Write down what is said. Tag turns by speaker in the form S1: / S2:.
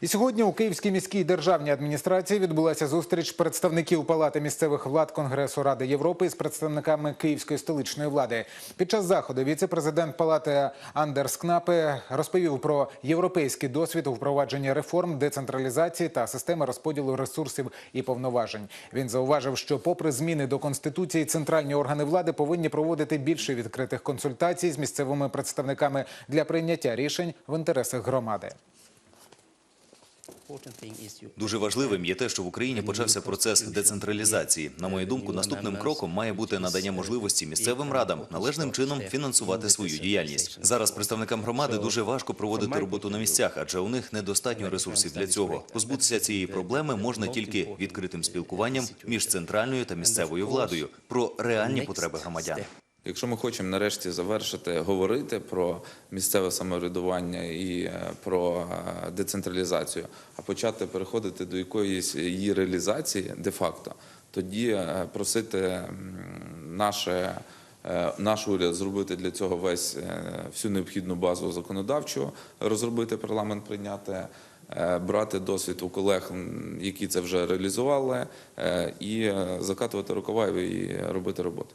S1: І сьогодні у Київській міській державній адміністрації відбулася зустріч представників Палати місцевих влад Конгресу Ради Європи з представниками Київської столичної влади. Під час заходу віце-президент Палати Андерс Кнапе розповів про європейський досвід у впровадженні реформ, децентралізації та системи розподілу ресурсів і повноважень. Він зауважив, що, попри зміни до конституції, центральні органи влади повинні проводити більше відкритих консультацій з місцевими представниками для прийняття рішень в інтересах громади.
S2: Дуже важливим є те, що в Україні почався процес децентралізації. На мою думку, наступним кроком має бути надання можливості місцевим радам належним чином фінансувати свою діяльність. Зараз представникам громади дуже важко проводити роботу на місцях, адже у них недостатньо ресурсів для цього. Позбутися цієї проблеми можна тільки відкритим спілкуванням між центральною та місцевою владою про реальні потреби громадян.
S3: Якщо ми хочемо нарешті завершити говорити про місцеве самоврядування і е, про е, децентралізацію, а почати переходити до якоїсь її реалізації де-факто, тоді е, просити наше. Наш уряд зробити для цього весь всю необхідну базу законодавчу, розробити парламент, прийняти, брати досвід у колег, які це вже реалізували, і закатувати рукава і робити роботу.